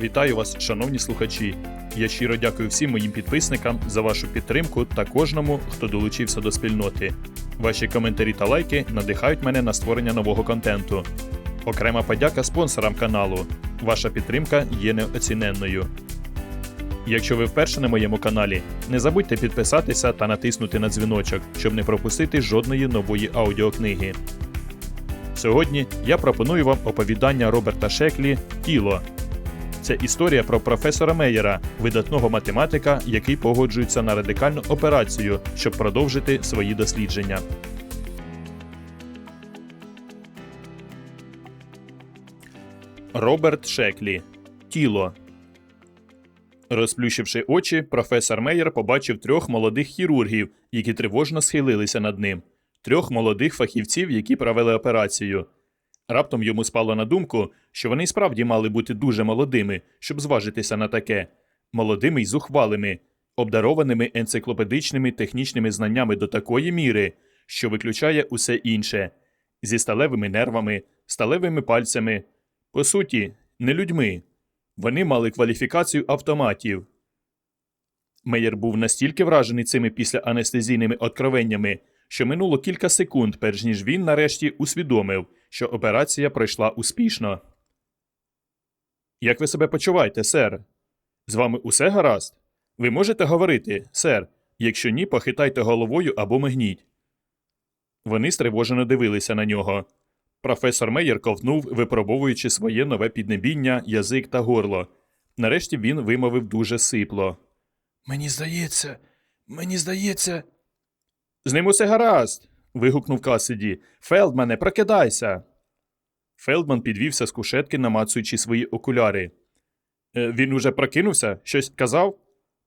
Вітаю вас, шановні слухачі. Я щиро дякую всім моїм підписникам за вашу підтримку та кожному, хто долучився до спільноти. Ваші коментарі та лайки надихають мене на створення нового контенту. Окрема подяка спонсорам каналу. Ваша підтримка є неоціненною. Якщо ви вперше на моєму каналі, не забудьте підписатися та натиснути на дзвіночок, щоб не пропустити жодної нової аудіокниги. Сьогодні я пропоную вам оповідання Роберта Шеклі Тіло. Це історія про професора Меєра, видатного математика, який погоджується на радикальну операцію, щоб продовжити свої дослідження. Роберт Шеклі Тіло. Розплющивши очі, професор Мейер побачив трьох молодих хірургів, які тривожно схилилися над ним, трьох молодих фахівців, які провели операцію. Раптом йому спало на думку, що вони справді мали бути дуже молодими, щоб зважитися на таке, молодими й зухвалими, обдарованими енциклопедичними технічними знаннями до такої міри, що виключає усе інше, зі сталевими нервами, сталевими пальцями, по суті, не людьми. Вони мали кваліфікацію автоматів. Меєр був настільки вражений цими післяанестезійними откровеннями, що минуло кілька секунд, перш ніж він нарешті усвідомив, що операція пройшла успішно. Як ви себе почуваєте, сер? З вами усе гаразд? Ви можете говорити, сер. Якщо ні, похитайте головою або мигніть. Вони стривожено дивилися на нього. Професор Мейєр ковтнув, випробовуючи своє нове піднебіння, язик та горло. Нарешті він вимовив дуже сипло. Мені здається, мені здається. З ним усе гаразд. вигукнув Касиді. Фелдмане, прокидайся. Фелдман підвівся з кушетки, намацуючи свої окуляри. «Е, він уже прокинувся? Щось казав?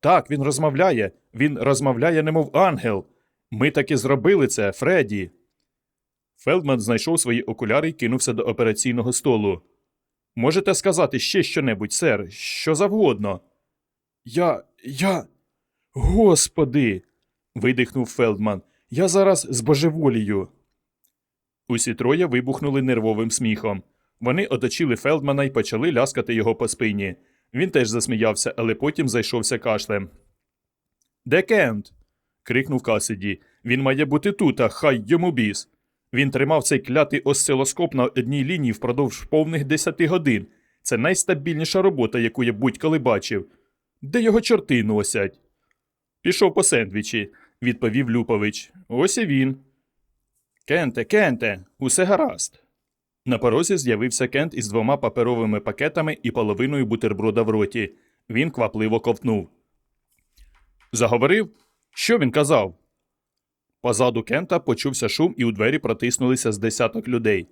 Так, він розмовляє. Він розмовляє, немов ангел. Ми таки зробили це, Фредді. Фелдман знайшов свої окуляри і кинувся до операційного столу. Можете сказати ще щонебудь, сер, що завгодно. Я. я. Господи. видихнув Фелдман. Я зараз збожеволію. Усі троє вибухнули нервовим сміхом. Вони оточили Фелдмана і почали ляскати його по спині. Він теж засміявся, але потім зайшовся кашлем. Де Кент? крикнув Касиді. Він має бути тут, а хай йому біс. Він тримав цей клятий осцилоскоп на одній лінії впродовж повних десяти годин. Це найстабільніша робота, яку я будь-коли бачив. Де його чорти носять? Пішов по сендвічі, відповів Люпович. Ось і він. Кенте, Кенте, усе гаразд. На порозі з'явився Кент із двома паперовими пакетами і половиною бутерброда в роті. Він квапливо ковтнув. Заговорив? Що він казав? Позаду Кента почувся шум, і у двері протиснулися з десяток людей.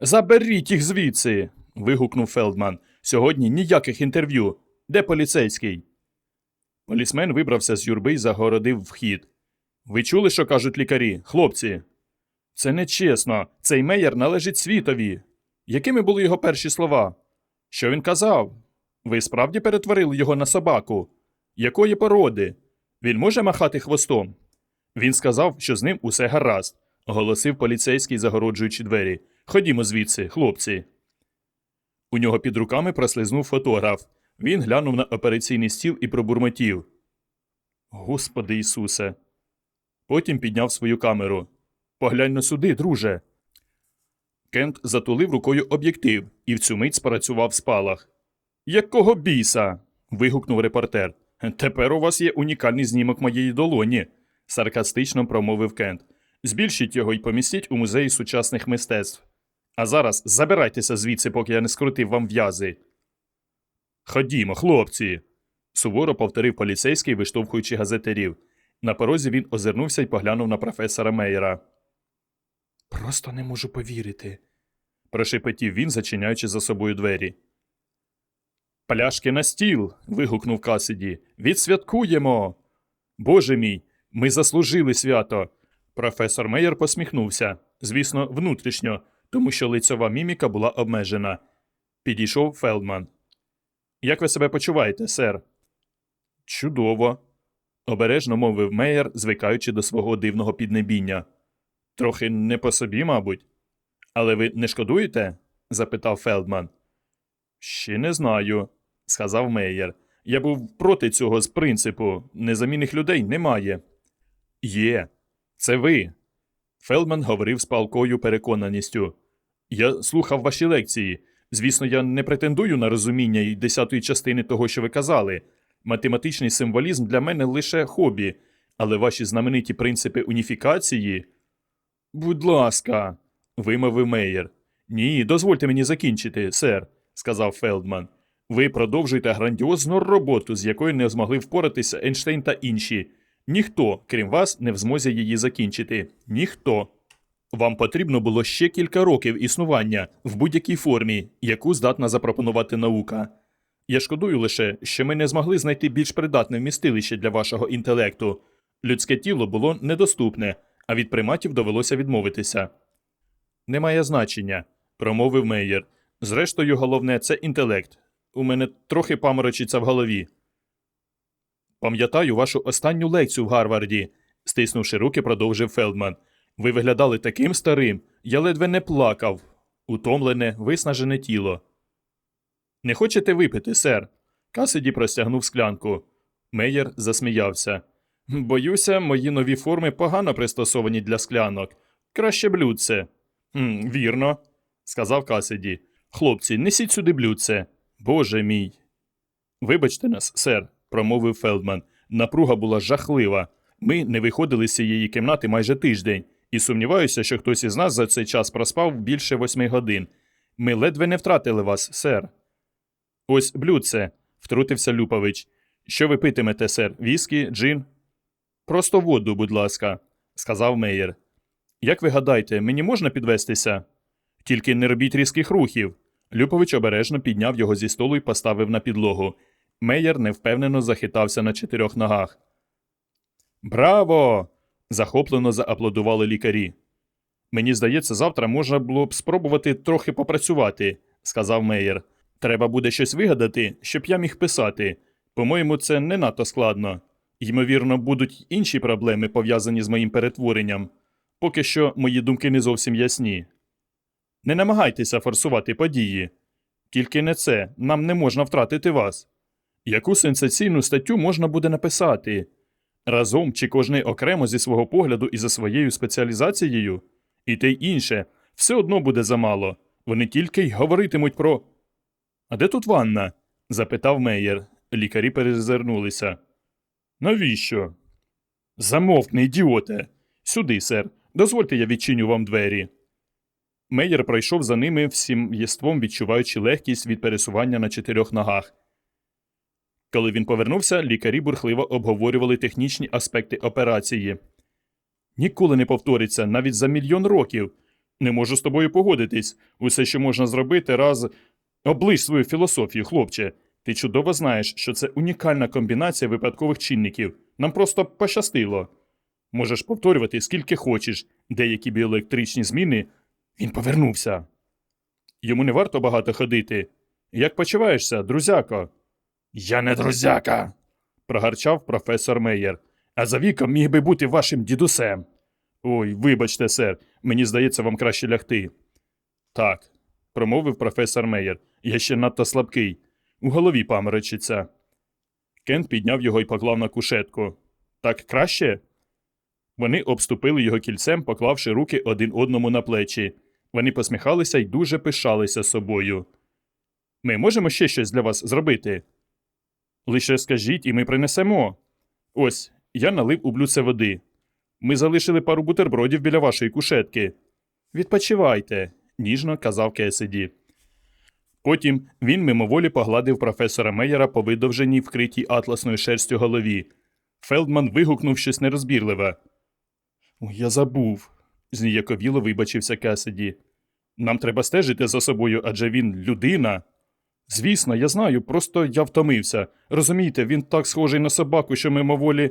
Заберіть їх звідси. вигукнув Фелдман. Сьогодні ніяких інтерв'ю. Де поліцейський? Полісмен вибрався з юрби і загородив вхід. Ви чули, що кажуть лікарі, хлопці? Це нечесно. Цей меєр належить світові. Якими були його перші слова? Що він казав? Ви справді перетворили його на собаку? Якої породи? Він може махати хвостом? Він сказав, що з ним усе гаразд, оголосив поліцейський, загороджуючи двері. Ходімо звідси, хлопці. У нього під руками прослизнув фотограф. Він глянув на операційний стіл і пробурмотів. Господи Ісусе. Потім підняв свою камеру. Поглянь на сюди, друже. Кент затулив рукою об'єктив і в цю мить спрацював спалах. Якого біса? вигукнув репортер. Тепер у вас є унікальний знімок моєї долоні, саркастично промовив Кент. Збільшіть його і помістіть у музеї сучасних мистецтв. А зараз забирайтеся звідси, поки я не скрутив вам в'язи. Ходімо, хлопці. суворо повторив поліцейський, виштовхуючи газетарів. На порозі він озирнувся і поглянув на професора Мейера. Просто не можу повірити, прошепотів він, зачиняючи за собою двері. Пляшки на стіл. вигукнув Касиді. Відсвяткуємо. Боже мій, ми заслужили свято. Професор Мейер посміхнувся, звісно, внутрішньо, тому що лицьова міміка була обмежена. Підійшов Фелдман. Як ви себе почуваєте, сер? Чудово. обережно мовив Мейер, звикаючи до свого дивного піднебіння. Трохи не по собі, мабуть. Але ви не шкодуєте? запитав Фелдман. Ще не знаю. сказав Мейєр. Я був проти цього з принципу. Незамінних людей немає. Є. Це ви. Фелдман говорив з палкою переконаністю. Я слухав ваші лекції. Звісно, я не претендую на розуміння і десятої частини того, що ви казали. Математичний символізм для мене лише хобі, але ваші знамениті принципи уніфікації. Будь ласка, вимовив Мейєр. Ні, дозвольте мені закінчити, сер, сказав Фелдман. Ви продовжуєте грандіозну роботу, з якою не змогли впоратися Ейнштейн та інші. Ніхто, крім вас, не в змозі її закінчити. Ніхто. Вам потрібно було ще кілька років існування в будь-якій формі, яку здатна запропонувати наука. Я шкодую лише, що ми не змогли знайти більш придатне вмістилище для вашого інтелекту. Людське тіло було недоступне, а від приматів довелося відмовитися. Немає значення, промовив Мейєр. Зрештою, головне це інтелект. У мене трохи паморочиться в голові. Пам'ятаю вашу останню лекцію в Гарварді, стиснувши руки, продовжив Фелдман. Ви виглядали таким старим, я ледве не плакав. Утомлене, виснажене тіло. Не хочете випити, сер? Касиді простягнув склянку. Мейєр засміявся. Боюся, мої нові форми погано пристосовані для склянок. Краще блюдце. «Хм, вірно, сказав Касиді. Хлопці, несіть сюди блюдце. Боже мій. Вибачте нас, сер, промовив Фелдман. Напруга була жахлива. Ми не виходили з цієї кімнати майже тиждень, і сумніваюся, що хтось із нас за цей час проспав більше восьми годин. Ми ледве не втратили вас, сер. Ось блюдце, втрутився Люпович. Що ви питимете, сер? Віскі, джин? Просто воду, будь ласка, сказав Мейєр. Як ви гадаєте, мені можна підвестися? Тільки не робіть різких рухів. Люпович обережно підняв його зі столу і поставив на підлогу. Мейєр невпевнено захитався на чотирьох ногах. Браво! Захоплено зааплодували лікарі. Мені здається, завтра можна було б спробувати трохи попрацювати, сказав Мейєр. Треба буде щось вигадати, щоб я міг писати. По-моєму, це не надто складно. Ймовірно, будуть інші проблеми, пов'язані з моїм перетворенням. Поки що мої думки не зовсім ясні. Не намагайтеся форсувати події. Тільки не це, нам не можна втратити вас. Яку сенсаційну статтю можна буде написати? Разом чи кожний окремо зі свого погляду і за своєю спеціалізацією? І те й інше, все одно буде замало. Вони тільки й говоритимуть про. А де тут ванна? запитав Мейєр. Лікарі перезирнулися. Навіщо? Замовкни, ідіоте. Сюди, сер. Дозвольте, я відчиню вам двері. Мейєр пройшов за ними всім єством, відчуваючи легкість від пересування на чотирьох ногах. Коли він повернувся, лікарі бурхливо обговорювали технічні аспекти операції. Ніколи не повториться, навіть за мільйон років. Не можу з тобою погодитись. Усе, що можна зробити, раз. Оближ свою філософію, хлопче. Ти чудово знаєш, що це унікальна комбінація випадкових чинників. Нам просто пощастило. Можеш повторювати скільки хочеш, деякі біоелектричні зміни. Він повернувся. Йому не варто багато ходити. Як почуваєшся, друзяко? Я не друзяка, прогарчав професор Мейєр. А за віком міг би бути вашим дідусем. Ой, вибачте, сер, мені здається, вам краще лягти. Так, промовив професор Мейєр. Я ще надто слабкий. У голові паморочиться. Кент підняв його і поклав на кушетку. Так краще? Вони обступили його кільцем, поклавши руки один одному на плечі. Вони посміхалися й дуже пишалися собою. Ми можемо ще щось для вас зробити? Лише скажіть, і ми принесемо. Ось, я налив у блюдце води. Ми залишили пару бутербродів біля вашої кушетки. Відпочивайте, ніжно казав Кесиді. Потім він мимоволі погладив професора Мейера по видовженій вкритій атласною шерстю голові. Фелдман вигукнув щось нерозбірливе. «Ой, Я забув, зніяковіло вибачився Кесиді. Нам треба стежити за собою, адже він людина. Звісно, я знаю, просто я втомився. Розумієте, він так схожий на собаку, що мимоволі.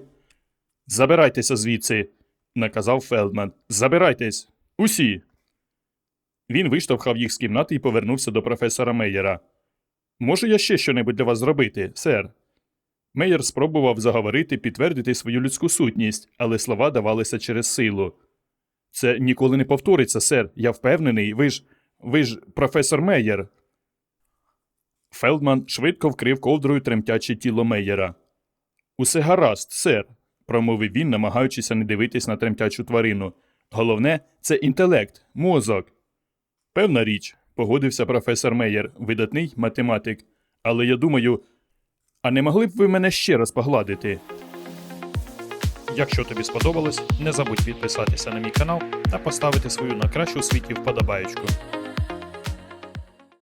Забирайтеся звідси, наказав Фелдман. Забирайтесь. Усі. Він виштовхав їх з кімнати і повернувся до професора Мейєра. Можу я ще щонебудь для вас зробити, сер? Мейєр спробував заговорити, підтвердити свою людську сутність, але слова давалися через силу. Це ніколи не повториться, сер. Я впевнений. Ви ж. ви ж професор Мейєр. Фелдман швидко вкрив ковдрою тремтяче тіло Мейєра. Усе гаразд, сер, промовив він, намагаючися не дивитись на тремтячу тварину. Головне це інтелект, мозок. Певна річ, погодився професор Мейєр, видатний математик. Але я думаю, а не могли б ви мене ще раз погладити? Якщо тобі сподобалось, не забудь підписатися на мій канал та поставити свою на кращу світі вподобаєчку.